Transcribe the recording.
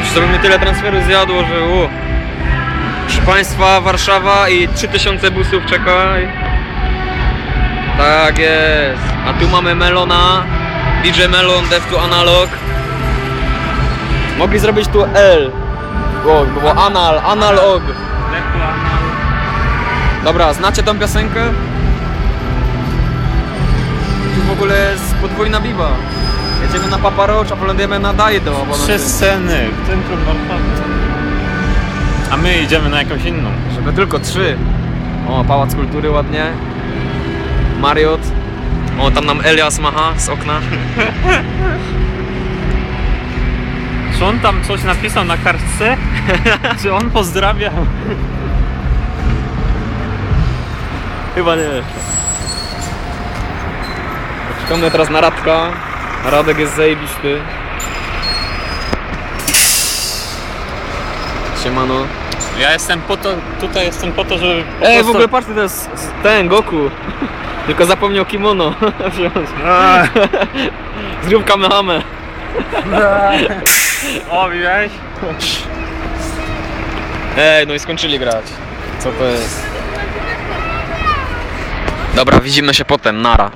Już to by mi tyle transferu zjadło, że u. Proszę Państwa, Warszawa i 3000 busów czeka. i- Tak jest. A tu mamy Melona. DJ Melon, Dev to Analog. Mogli zrobić tu L. O, by było Anal, Analog. Dobra, znacie tą piosenkę? Tu w ogóle jest podwójna biba. Jedziemy na Papa Roach, a polądujemy na bo na Trzy tym- sceny w centrum Warszawy. A my idziemy na jakąś inną. Żeby tylko trzy. O, Pałac Kultury ładnie. Mariot. O, tam nam Elias macha z okna. Czy on tam coś napisał na kartce? Czy on pozdrawia? Chyba nie. Czekamy teraz na Radka. Radek jest zajebisty. Siemano. Ja jestem po to, tutaj jestem po to, żeby po Ej, w prostu- ogóle patrzcie, to jest ten Goku. Tylko zapomniał kimono wziąć. Zrób kamehamę. O, widziałeś? Ej, no i skończyli grać. Co to jest? Dobra, widzimy się potem, nara.